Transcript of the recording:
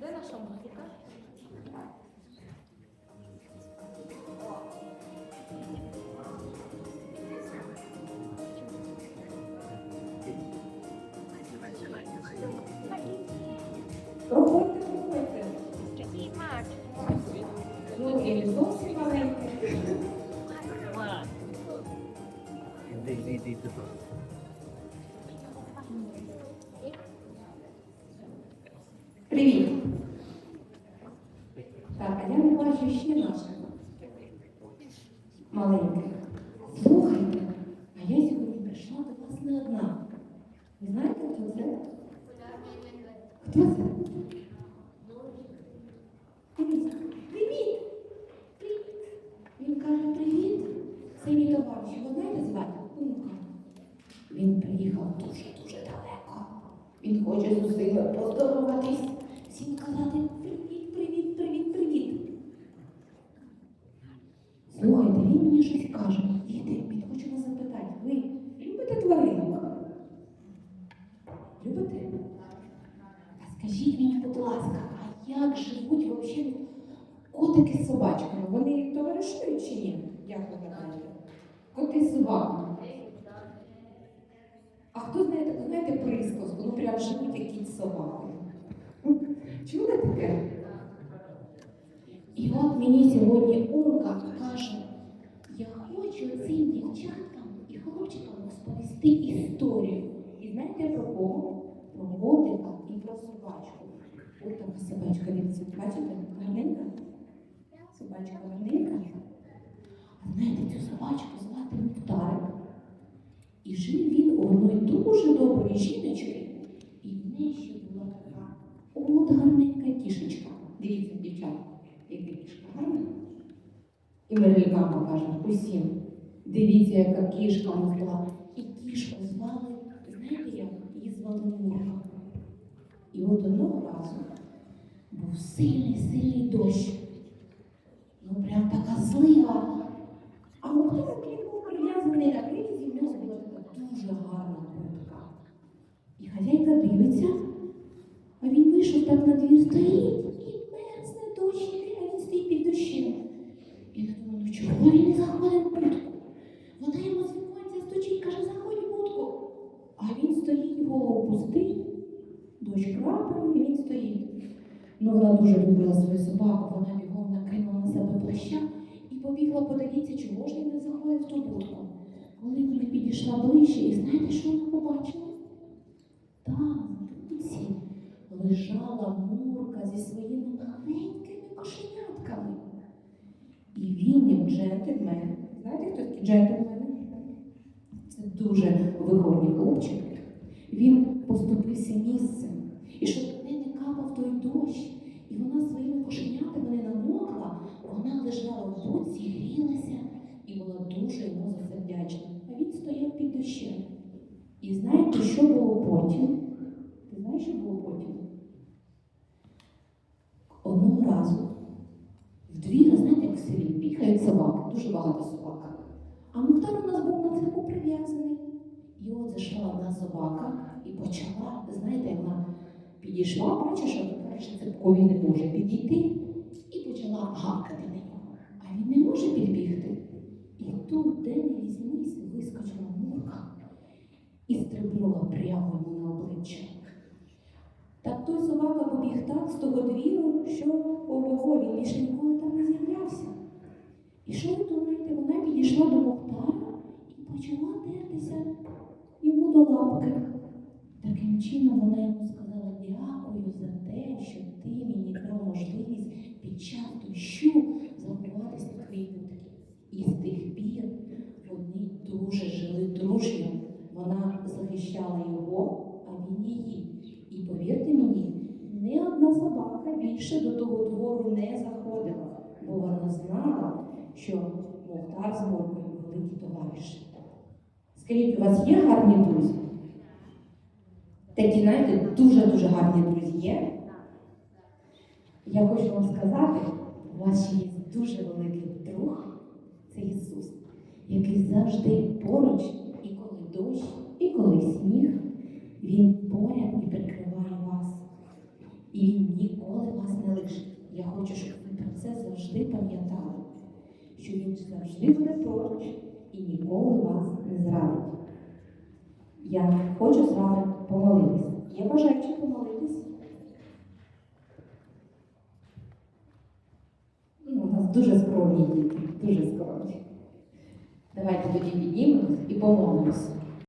Де наша музика? Проходьте, проходьте. Який мак? Ну, і не зовсім маленький. Іди, іди, іди, іди. Привіт. Ще наших маленьких. Слухайте, а я сьогодні прийшла до вас не одна. Ви знаєте, хто це? Хто це? Привіт! Привіт! Він каже привіт. Це мій товариш. Його знаєте? Умка. Він приїхав дуже-дуже далеко. Він хоче з усіма поздороватись, всім казати привіт, привіт, привіт, привіт. Слухайте, він мені щось каже. Діти, він хоче вас запитати. Ви любите тваринок? Любите? А скажіть мені, будь ласка, а як живуть взагалі котики з собачками? Вони товаришують чи ні? Як ви гадаєте? Коти з собаками. А хто знаєте, ви знаєте присказку? Ну прям живуть як кіт з собакою. Чули таке? І от мені сьогодні Умка каже, я хочу цим дівчаткам і хлопчикам розповісти історію. І знаєте про кого? Про котика і про собачку. Ось така собачка, дивіться, бачите? Гарненька? Собачка гарненька. А знаєте, цю собачку звати Мухтарик. І жив він у одної дуже доброї жіночки, і в неї ще була така от гарненька кішечка. Дивіться, дівчата, яка кішка гарна. І ми лялькам покажемо усім. Дивіться, яка кішка була. І кішку звали, знаєте як? Її звали Мурка. І от одного разу був сильний, сильний дощ. Така злива. А Мухтар він був прив'язаний на привізі, в нього була така дуже гарна куртка. І хазяйка дивиться, а він вийшов так на двір стоїть і мерзне дощ, а він стоїть під дощем. І я думаю, ну чого він не заходить в будку? Вона йому з віконця стучить, каже, заходь в будку. А він стоїть, голову пустий, дощ крапає, і він стоїть. Ну, вона дуже любила свою собаку, вона себе плаща і побігла подивитися, чого ж він не в ту будку. Коли вона підійшла ближче, і знаєте, що вона побачила? Там, в будці, лежала мурка зі своїми маленькими кошенятками. І він, як джентльмен, знаєте, хто такі джентльмени? Це дуже виховані хлопчики. Він поступився місцем. І щоб не не капав той дощ, і вона своїми кошенятами не намокла, вона лежала в будці, грілася і була дуже йому за це вдячна. А він стояв під дощем. І знаєте, що було потім? Ти знаєш, що було потім? Одного разу в двір, знаєте, як в селі, бігають собаки, дуже багато собак. А Мухтар у нас був на цепу прив'язаний. І от зайшла одна собака і почала, знаєте, вона підійшла, бачиш, що перше цепкові не може підійти, і почала гавкати на нього. А він не може підбігти. І тут, де не візьмись, вискочила мурка і стрибнула прямо йому на обличчя. Так той собака побіг так з того двіру, що ого, він більше ніколи там не з'являвся. І що ви думаєте, вона підійшла до Мухтара і почала дертися йому до лапки. Таким чином вона йому сказала дякую за те, що ти мені дав можливість під час дощу заховатися будки. І з тих пір вони дуже жили дружньо. Вона захищала його, а він її. І повірте мені, ні одна собака більше до того двору не заходила, бо вона знала, що Мухтар з Моркою великі товариші. Скажіть, у вас є гарні друзі? Такі, знаєте, дуже-дуже гарні друзі є. Я хочу вам сказати, у вас є дуже великий друг, це Ісус, який завжди поруч, і коли дощ, і коли сніг, Він поряд і прикриває вас. І Він ніколи залишить. Я хочу, щоб ви про це завжди пам'ятали, що він завжди буде поруч і ніколи вас не зрадить. Я хочу з вами помолитися. Я бажаю чи помолитись. Ну, у нас дуже скромні діти, дуже скромні. Давайте тоді піднімемось і помолимось.